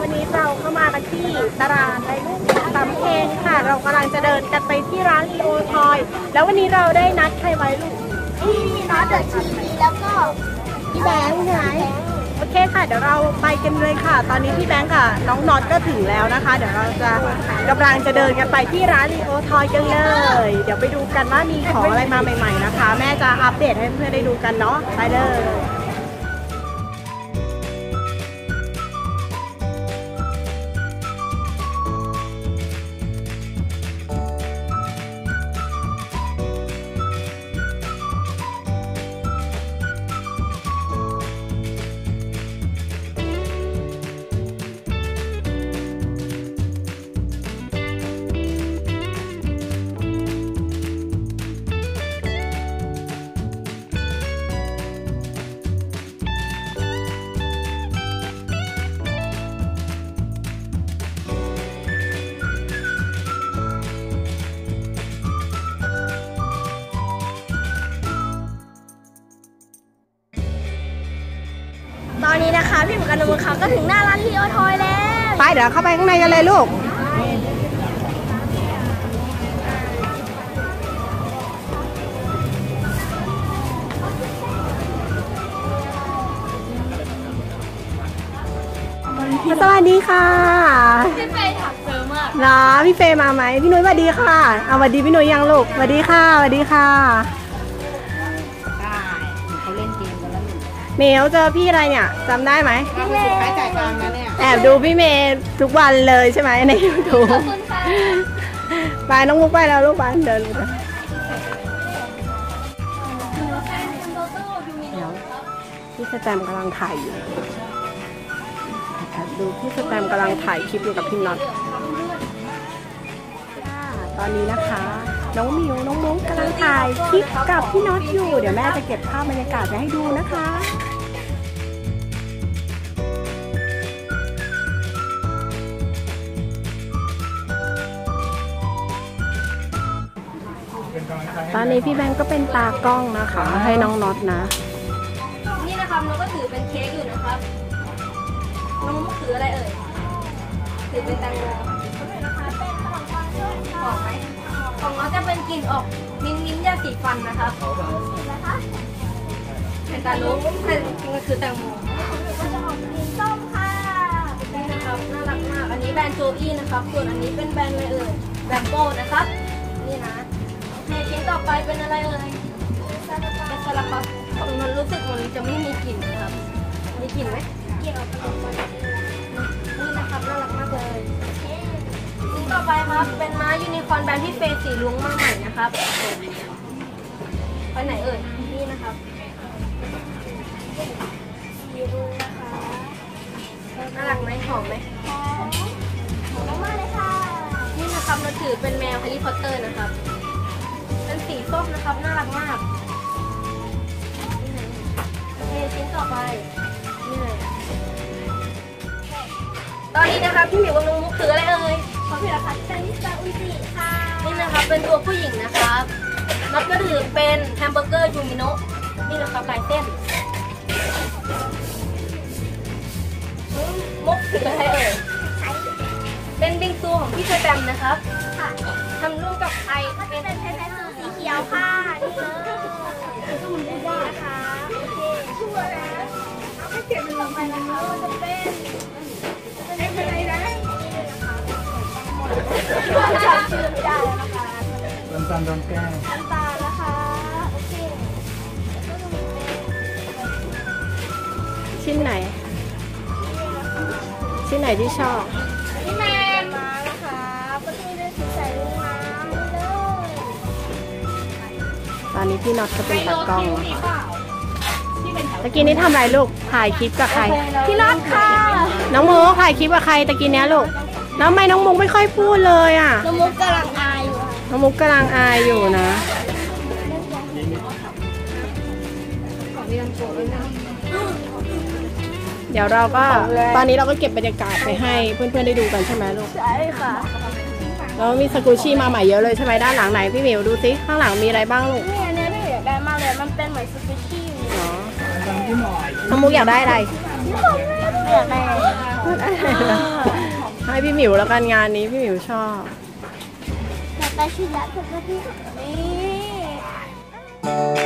วันนี้เราเข้ามากันที่ตลาดในรูปำเพงค่ะ เรากำลังจะเดินกันไปที่ร้านลีโอทอย แล้ววันนี้เราได้นัดใครไว้ลูกพี่น็อตเดอะทีวีแล้วก็พี่แบงค์ไหมโอเคค่ะ เดี๋ยวเราไปกันเลยค่ะ ตอนนี้พี่แบงค์กับน้องน็อตก็ถึงแล้วนะคะ เดี๋ยวเราจะกำลังจะเดินกันไปที่ร้านลีโอทอยกันเลย เดี๋ยวไปดูกันว่ามีของอะไรมาใหม่ ๆนะคะ แม่จะอัปเดตให้เพื่อนได้ดูกันเนาะ ไปเลย ตอนนี้นะคะพี่หมูกันมือเขาก็ถึงหน้าร้านลีโอทอยแล้วไปเดี๋ยวเข้าไปข้างในกันเลยลูก สวัสดีค่ะพี่เฟย์ถักเจอมากเหรอพี่เฟย์มาไหมพี่นุ้ยสวัสดีค่ะ เอาสวัสดีพี่นุ้ยยังลูกสวัสดีค่ะสวัสดีค่ะ เมลเจอพี่อะไรเนี่ยจำได้ไหมพี่เมย์แอบดูพี่เมย์ทุกวันเลยใช่ไหมในยูทูบขอบคุณค่ะไปน้องมุกไปแล้วลูกไปเดินไปเดี๋ยวพี่สแตมป์กำลังถ่ายอยู่นะคะดูพี่สแตมป์กำลังถ่ายคลิปอยู่กับพี่น็อตค่ะตอนนี้นะคะ น้องมิวน้องมุกกำลังถ่ายคลิปกับพี่น็อตอยู่ เดี๋ยวแม่จะเก็บภาพบรรยากาศไปให้ดูนะคะตอนนี้พี่แบงก์ก็เป็นตากล้องนะคะ ให้น้องน็อตนะ นี่นะครับน้องก็ถือเป็นเค้กอยู่นะครับน้องมุกถืออะไรเอ่ยถือเป็นแตงโมบอกไหม ของน้องจะเป็นกลิ่นออกมิ้นท์มิ้นท์ยาสีฟันนะครับเป็นตาลุกแต่จริงๆก็คือแตงโมก็จะออกกลิ่นส้มค่ะ นี่นะครับน่ารักมาก อันนี้แบรนด์โจอี้นะครับ ส่วนอันนี้เป็นแบรนด์อะไรเอ่ยแบรนด์โก้นะครับ นี่นะโอเคชิ้นต่อไปเป็นอะไรเอ่ยเป็นซาลาเปามันรู้สึกมันจะไม่มีกลิ่นนะครับ มีกลิ่นไหมกลิ่นออกมานี่นะครับน่ารักมากเลยชิ้นต่อไปครับเป็นม้า ยูนิคอร์นแบรนด์ที่เฟย์สีลุงมาใหม่นะครับไปไหนเอ่ย นี่นะครับสีลุงนะคะน่ารักไหมหอมไหมหอมหอมมากเลยค่ะ นี่นะครับเราถือเป็นแมวแฮร์รี่พอตเตอร์นะครับ เป็นสีส้มนะครับน่ารักมากโอเคชิ้นต่อไปนี่เลยอะตอนนี้นะคะพี่หมิวกับน้องมุกถืออะไรเอ่ยขอพี่ละค่ะ เป็นตัวผู้หญิงนะครับน็อตก็ถือเป็นแฮมเบอร์เกอร์ยูมิโนะนี่นะครับลายเส้นอืมมุกถืออะไรเอ่ยเป็นบิงซูของพี่เชอร์แตมนะครับค่ะทำร่วมกับไอเป็นเพนเพนซูสีเขียวค่ะ วันจันทร์โดนแกล้งน้ำตาลนะคะ โอเคก็จะมีเป็นชิ้นไหน ชิ้นไหนที่ชอบพี่แมนมานะคะก็จะมีเป็นสีใสลุงน้ำนี่เลยตอนนี้พี่น็อตก็เป็นตากล้องนะคะตะกี้นี้ทำอะไรลูก ถ่ายคลิปกับใคร พี่น็อตค่ะน้องมุกถ่ายคลิปกับใครตะกี้เนี้ยลูก แล้วทำไมน้องมุกไม่ค่อยพูดเลยอะ น้องมุกกำลังอายอยู่ค่ะ น้องมุกกำลังอายอยู่นะของเรียนโปรด้วยนะเดี๋ยวเราก็ตอนนี้เราก็เก็บบรรยากาศไปให้เพื่อนๆได้ดูกันใช่ไหมลูกใช่ค่ะแล้วมีสกูชี่มาใหม่เยอะเลยใช่ไหมด้านหลังไหนพี่หมิวดูสิข้างหลังมีอะไรบ้างลูกนี่อันนี้ไม่อยากได้มากเลยมันเป็นเหมือนสกูชี่อ๋อน้องมุกอยากได้อะไรอยากได้ให้พี่หมิวแล้วกันงานนี้พี่หมิวชอบ 没事的哥快听话